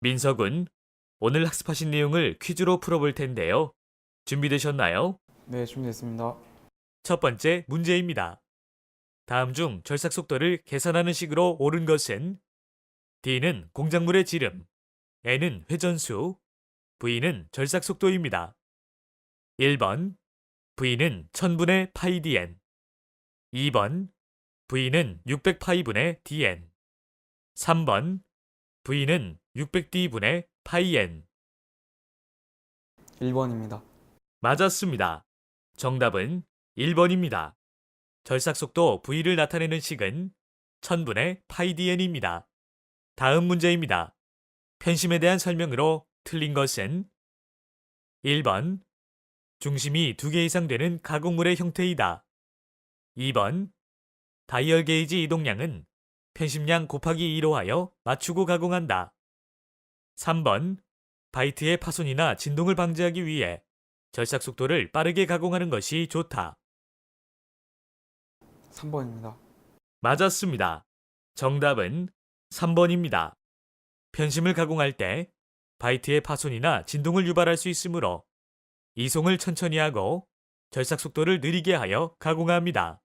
민석은 오늘 학습하신 내용을 퀴즈로 풀어볼 텐데요. 준비되셨나요? 네, 준비됐습니다. 첫 번째 문제입니다. 다음 중 절삭 속도를 계산하는 식으로 옳은 것은 D는 공작물의 지름, N은 회전수, V는 절삭 속도입니다. 1번 V는 1000분의 파이 dn 2번 V는 600파이분의 dn 3번 V는 600d분의 파이 n 1번입니다. 맞았습니다. 정답은 1번입니다. 절삭 속도 V를 나타내는 식은 1000분의 파이 dn입니다. 다음 문제입니다. 편심에 대한 설명으로 틀린 것은 1번 중심이 두개 이상 되는 가공물의 형태이다. 2번 다이얼 게이지 이동량은 편심량 곱하기 2로 하여 맞추고 가공한다. 3번 바이트의 파손이나 진동을 방지하기 위해 절삭 속도를 빠르게 가공하는 것이 좋다. 3번입니다. 맞았습니다. 정답은 3번입니다. 편심을 가공할 때 바이트의 파손이나 진동을 유발할 수 있으므로 이송을 천천히 하고 절삭 속도를 느리게 하여 가공합니다.